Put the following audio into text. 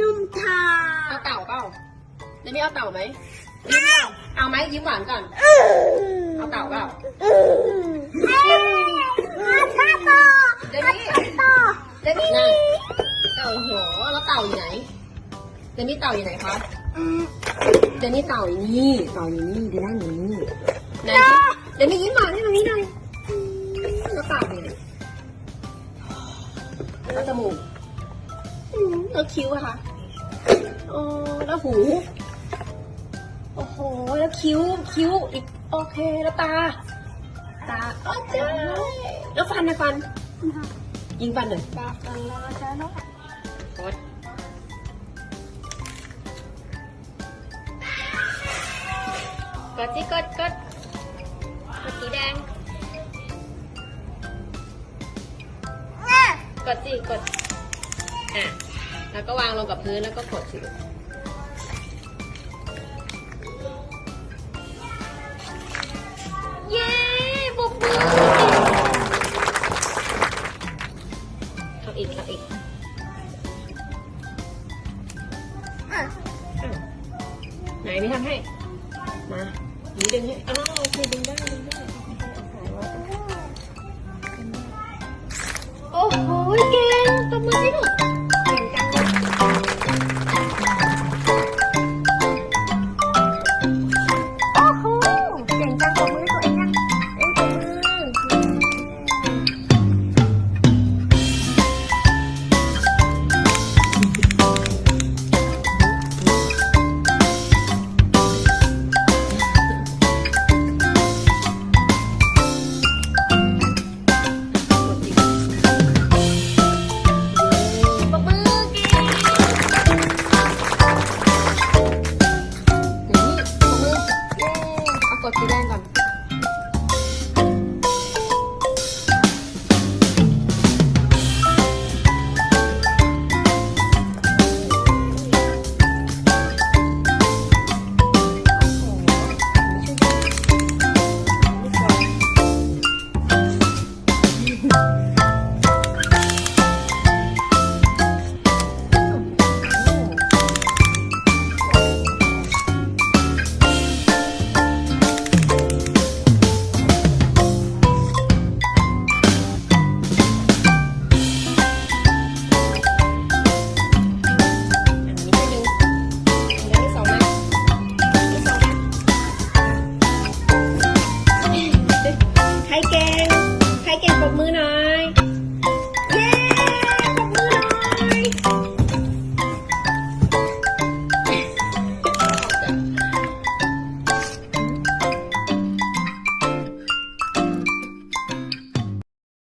นุ่มทาเอาเต่าเปล่าเดมี่เอาเต่าไหมยิ้มเปล่าเอาไหมยิ้มหวานก่อน เอาเต่าเปล่าข้าต่อเดมี่ต่อเดมี่นะเต่าหัวแล้วเต่าอยู่ไหน เดมี่เต่าอยู่ไหนคะเดมี่เต่าอยู่นี่เต่าอยู่นี่เดมี่อยู่นี่ไหนสิเดมี่ยิ้มหวานให้ตรงนี้หน่อยแล้วปากเป็นไงแล้วจมูกอืม แล้วคิ้วอะคะอ๋อแล้วหู โอ้โห แล้วคิ้ว คิ้วอีก โอเค แล้วตา ตาโอ้เจ้แล้วฟันนะฟัน ยิงฟันหน่อยปากกันแล้วนะจ๊ะเนาะกดกดสิกดกดกดสีแดง กดสิกด อะ แล้วก็วางลงกับพื้นแล้วก็กดสิเย้ปรบมือทำอีกทำอีกไหนไม่ทำให้ มาหนีดึงให้อ้าวโอเคดึงได้ดึงได้